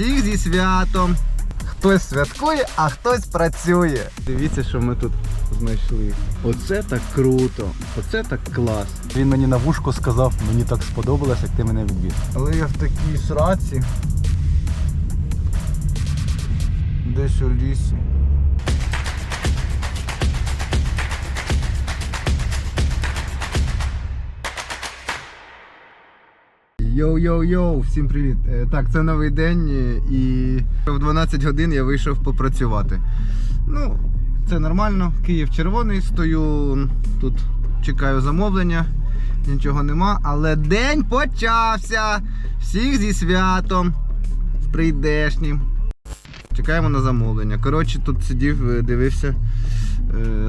Всіх зі святом! Хтось святкує, а хтось працює. Дивіться, що ми тут знайшли. Оце так круто, оце так клас. Він мені на вушку сказав, мені так сподобалось, як ти мене відвіз. Але я в такій сраці. Десь у лісі. Йоу-йоу-йоу, всім привіт. Е, Так, це новий день е, і в 12 годин я вийшов попрацювати. Ну, це нормально. Київ червоний, стою тут, чекаю замовлення, нічого нема, але день почався. Всіх зі святом, з прийдешнім. Чекаємо на замовлення. Коротше, тут сидів, е, дивився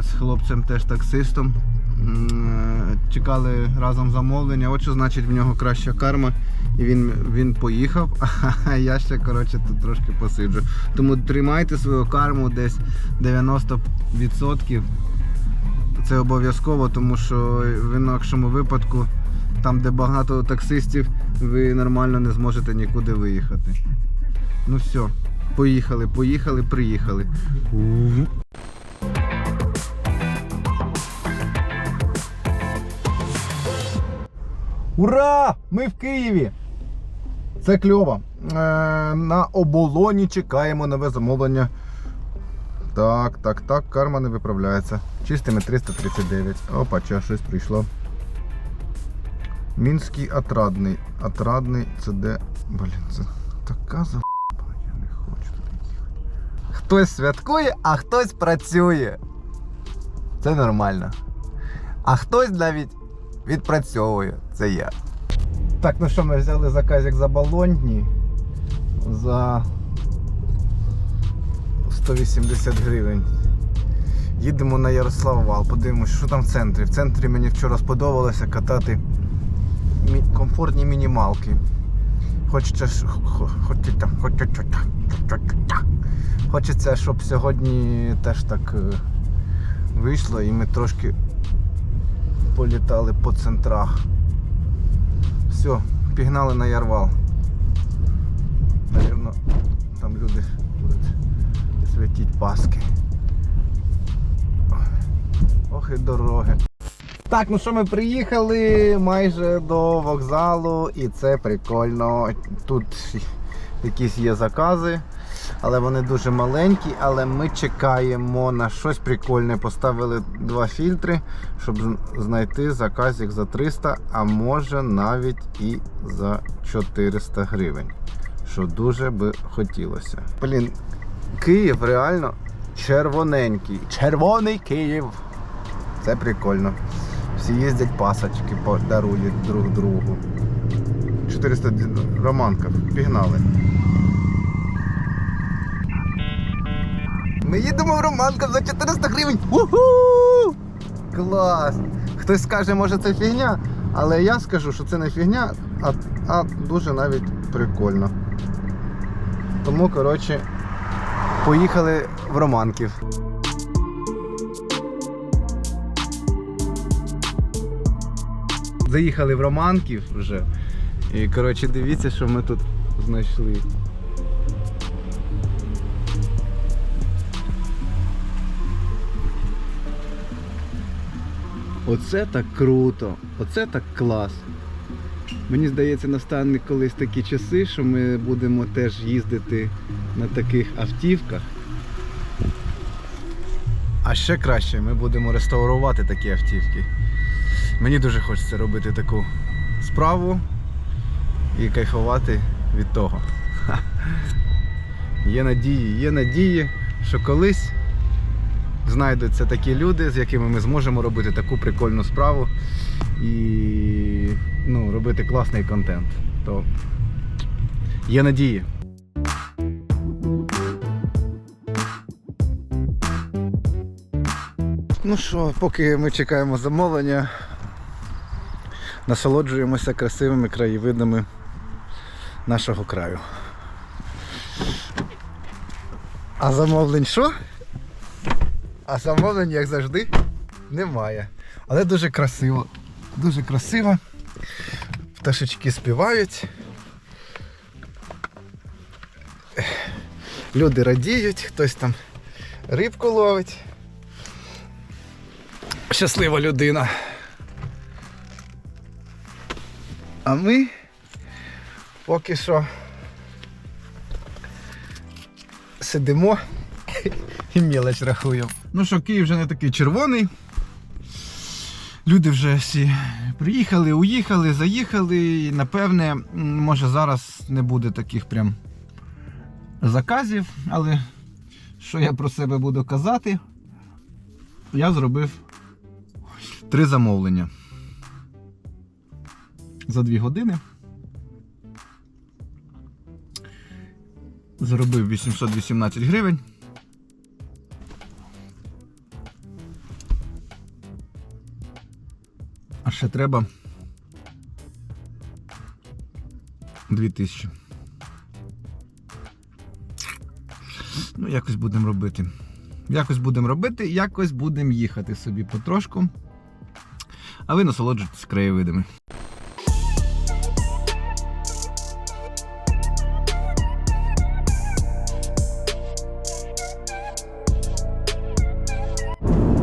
з хлопцем теж таксистом. Е, Чекали разом замовлення. От що значить в нього краща карма. І він, він поїхав, а я ще коротше, тут трошки посиджу. Тому тримайте свою карму десь 90%. Це обов'язково, тому що в інакшому випадку, там де багато таксистів, ви нормально не зможете нікуди виїхати. Ну все, поїхали, поїхали, приїхали. Ура! Ми в Києві! Це кльово. Е, на оболоні чекаємо нове замовлення. Так, так, так, карма не виправляється. Чистими 339. Опа, ча, щось прийшло. Мінський отрадний. Отрадний це де. Блін, це така за. Я не хочу туди їхати. Хтось святкує, а хтось працює. Це нормально. А хтось навіть відпрацьовує. Це я. Так, ну що, ми взяли заказик за балонні за 180 гривень. Їдемо на Ярослав Вал, подивимося, що там в центрі. В центрі мені вчора сподобалося катати комфортні мінімалки. Хочеться, хочеться, хочеться, хочеться. Хочеться, щоб сьогодні теж так е, вийшло і ми трошки політали по центрах. Все, пігнали на Ярвал. Навірно, там люди будуть святіть Паски. Ох і дороги. Так, ну що ми приїхали майже до вокзалу і це прикольно. Тут якісь є закази, але вони дуже маленькі, але ми чекаємо на щось прикольне. Поставили два фільтри, щоб знайти заказик за 300, а може навіть і за 400 гривень. Що дуже би хотілося. Блін, Київ реально червоненький. Червоний Київ. Це прикольно. Всі їздять пасочки, подарують друг другу. 400 ді- романків. Пігнали. Ми їдемо в Романков за 400 гривень. Уху! Клас! Хтось скаже, може це фігня, але я скажу, що це не фігня, а, а дуже навіть прикольно. Тому, коротше, поїхали в Романків. Заїхали в Романків вже. І коротше дивіться, що ми тут знайшли. Оце так круто, оце так клас. Мені здається, настане колись такі часи, що ми будемо теж їздити на таких автівках. А ще краще, ми будемо реставрувати такі автівки. Мені дуже хочеться робити таку справу і кайфувати від того. Є надії, є надії, що колись знайдуться такі люди, з якими ми зможемо робити таку прикольну справу і ну, робити класний контент. То є надії. Ну що, поки ми чекаємо замовлення, насолоджуємося красивими краєвидами нашого краю. А замовлень що? А замовлень, як завжди, немає. Але дуже красиво. Дуже красиво. Пташечки співають. Люди радіють, хтось там рибку ловить. Щаслива людина. А ми поки що сидимо і мілоч рахуємо. Ну що, Київ вже не такий червоний. Люди вже всі приїхали, уїхали, заїхали. І напевне, може зараз не буде таких прям заказів, але що я про себе буду казати, я зробив три замовлення за дві години. Заробив 818 гривень. Ще треба 2000. Ну, якось будемо робити. Якось будемо робити, якось будемо їхати собі потрошку. А ви насолоджуйтесь краєвидами.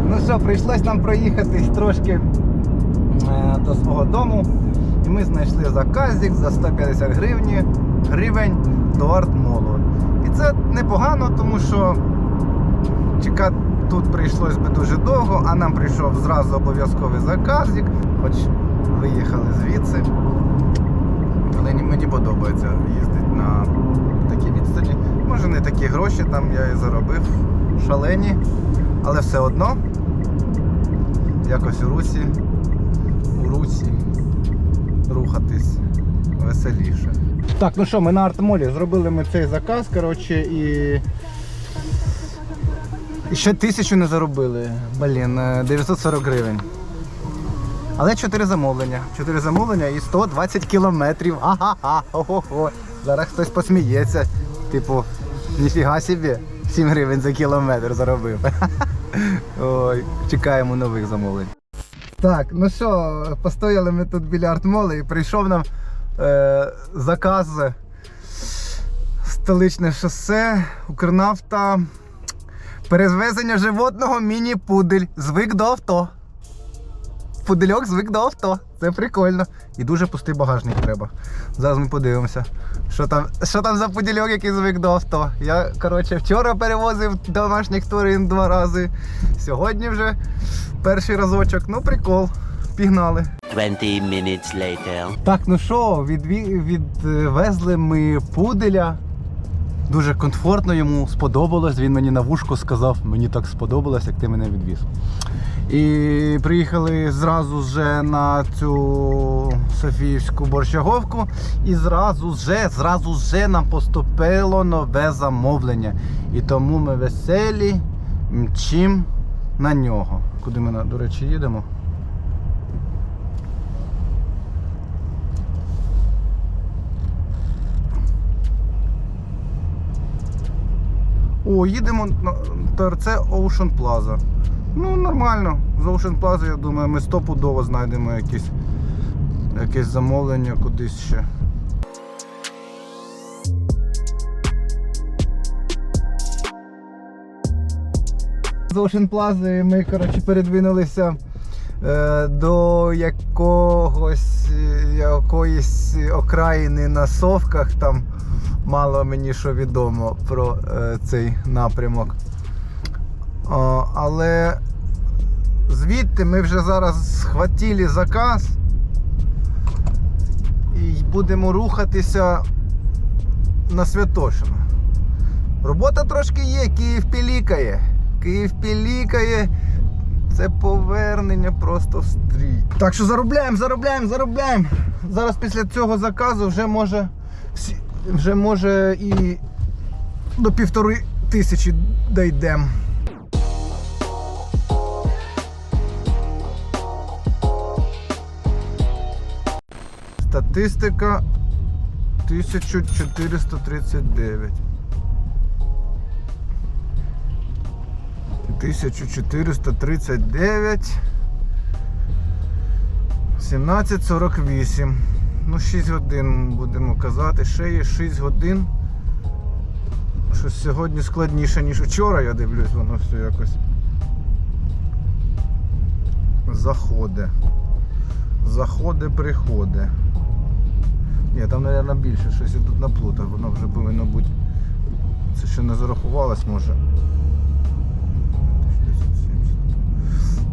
Ну що, прийшлось нам проїхатись трошки до свого дому. І ми знайшли заказик за 150 гривні, гривень до артмолу. І це непогано, тому що чекати тут прийшлось би дуже довго, а нам прийшов зразу обов'язковий заказик, хоч виїхали звідси. Але мені подобається їздити на такі відстані. Може не такі гроші, там я і заробив шалені, але все одно якось у русі, у русі рухатись веселіше. Так, ну що, ми на артмолі зробили ми цей заказ, коротше, і. І ще тисячу не заробили. Блін, е, 940 гривень. Але 4 замовлення. 4 замовлення і 120 кілометрів. Ага-га, ого-го. Зараз хтось посміється. Типу, ніфіга собі, 7 гривень за кілометр заробив. Ой, чекаємо нових замовлень. Так, ну що, постояли ми тут біля артмоли і прийшов нам е, заказ столичне шосе, Укрнафта. Перезвезення животного міні-пудель. Звик до авто. Пудельок звик до авто. Це прикольно. І дуже пустий багажник треба. Зараз ми подивимося. Що там, що там за пудельок, який звик до авто? Я, коротше, вчора перевозив домашніх тварин два рази. Сьогодні вже перший разочок. Ну, прикол. Пігнали. 20 minutes later. Так, ну що, відвезли ми пуделя. Дуже комфортно йому сподобалось. Він мені на вушко сказав, мені так сподобалось, як ти мене відвіз. І приїхали зразу вже на цю Софіївську борщаговку. І зразу вже, зразу вже нам поступило нове замовлення. І тому ми веселі мчим на нього. Куди ми, до речі, їдемо? О, їдемо на ТРЦ Ocean Plaza. Ну, нормально. З Ocean Plaza, я думаю, ми стопудово знайдемо якісь, якесь замовлення кудись ще. З Ocean Plaza ми, коротше, передвинулися е, до якогось е, якоїсь окраїни на совках. Там мало мені що відомо про е, цей напрямок. Але звідти ми вже зараз схватили заказ і будемо рухатися на Святошино. Робота трошки є, Київ пілікає. Київ пілікає. Це повернення просто в стрій. Так що заробляємо, заробляємо, заробляємо. Зараз після цього заказу вже може вже може і до півтори тисячі дійдемо. Статистика 1439. 1439. 17.48. Ну, 6 годин будемо казати. Ще є 6 годин. Щось сьогодні складніше, ніж вчора, я дивлюсь, воно все якось заходи. Заходи, приходи. Ні, там, мабуть, більше, щось я тут наплутав, воно вже повинно бути. Це ще не зарахувалось, може.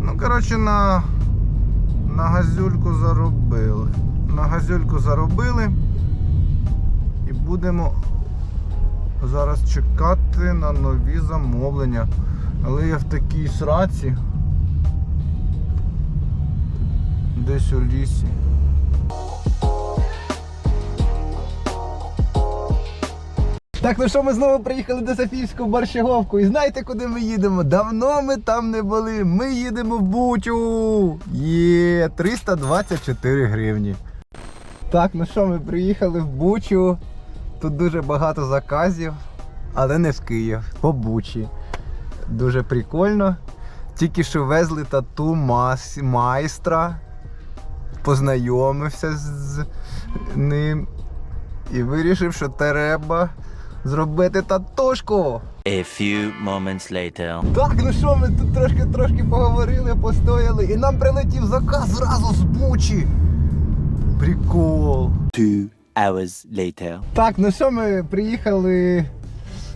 Ну, коротше, на, на газюльку заробили. На газюльку заробили. І будемо зараз чекати на нові замовлення. Але я в такій сраці. Десь у лісі. Так, ну що, ми знову приїхали до Софійську Борщаговку. І знаєте, куди ми їдемо? Давно ми там не були. Ми їдемо в Бучу. Є 324 гривні. Так, ну що, ми приїхали в Бучу. Тут дуже багато заказів, але не в Київ, по Бучі. Дуже прикольно. Тільки що везли тату мас... майстра. Познайомився з ним і вирішив, що треба зробити татушку. A few moments later. Так, ну що, ми тут трошки трошки поговорили, постояли, і нам прилетів заказ зразу з Бучі. Прикол. Two hours later. Так, ну що, ми приїхали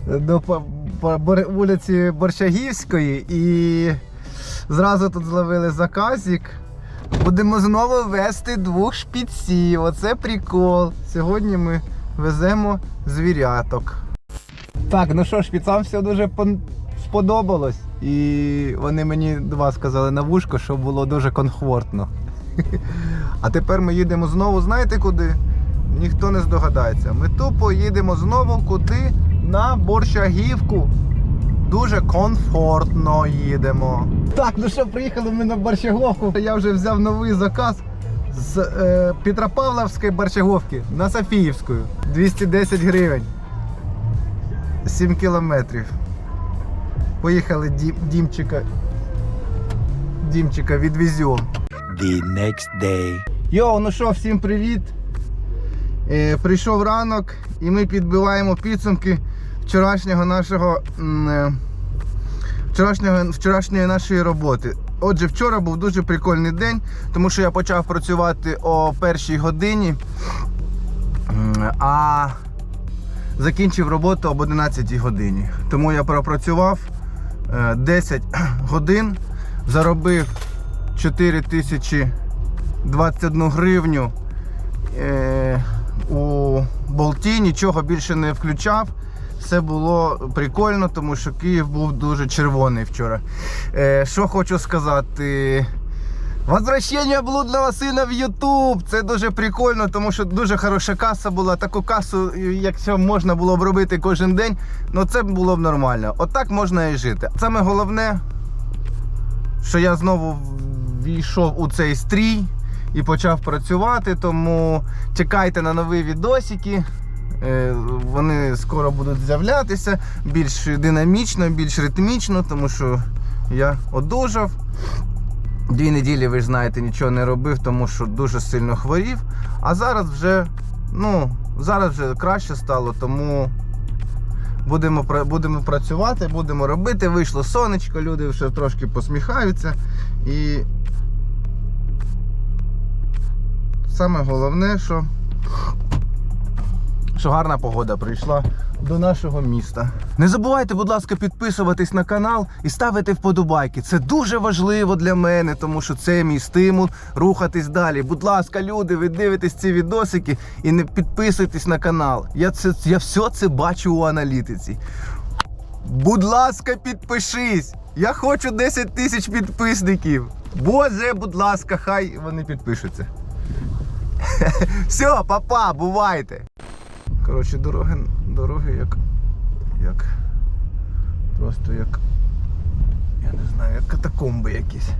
до по, по Бор- вулиці Борщагівської і зразу тут зловили заказик. Будемо знову вести двох шпіців. Оце прикол. Сьогодні ми веземо звіряток. Так, ну що, шпіцам все дуже сподобалось. І вони мені два сказали на вушко, що було дуже комфортно. А тепер ми їдемо знову, знаєте куди? Ніхто не здогадається. Ми тупо їдемо знову куди? На Борщагівку. Дуже комфортно їдемо. Так, ну що, приїхали ми на Борщаговку. Я вже взяв новий заказ з е, Петропавловської Борщаговки на Софіївську. 210 гривень. 7 кілометрів. Поїхали Дім, Дімчика. Дімчика відвеземо. The next day. Йоу, ну що, всім привіт. Е, прийшов ранок і ми підбиваємо підсумки вчорашнього нашого е, вчорашнього, вчорашньої нашої роботи. Отже, вчора був дуже прикольний день, тому що я почав працювати о першій годині, а закінчив роботу об 11 годині. Тому я пропрацював е, 10 годин, заробив 4 тисячі 21 гривню е, у болті, нічого більше не включав. Все було прикольно, тому що Київ був дуже червоний вчора. Е, що хочу сказати. Возвращення блудного сина в Ютуб. Це дуже прикольно, тому що дуже хороша каса була. Таку касу, якщо можна було б робити кожен день, ну це було б нормально. Отак можна і жити. Саме головне, що я знову війшов у цей стрій і почав працювати, тому чекайте на нові відосики. Е, Вони скоро будуть з'являтися більш динамічно, більш ритмічно, тому що я одужав. Дві неділі, ви ж знаєте, нічого не робив, тому що дуже сильно хворів. А зараз вже, ну, зараз вже краще стало, тому будемо, будемо працювати, будемо робити. Вийшло сонечко, люди вже трошки посміхаються. І саме головне, що, що гарна погода прийшла до нашого міста. Не забувайте, будь ласка, підписуватись на канал і ставити вподобайки. Це дуже важливо для мене, тому що це мій стимул рухатись далі. Будь ласка, люди, ви дивитесь ці відосики і не підписуйтесь на канал. Я, це, я все це бачу у аналітиці. Будь ласка, підпишись! Я хочу 10 тисяч підписників. Боже, будь ласка, хай вони підпишуться. Все, папа, бувайте. Коротше, дороги, дороги як. як. Просто як. Я не знаю, як катакомби якісь.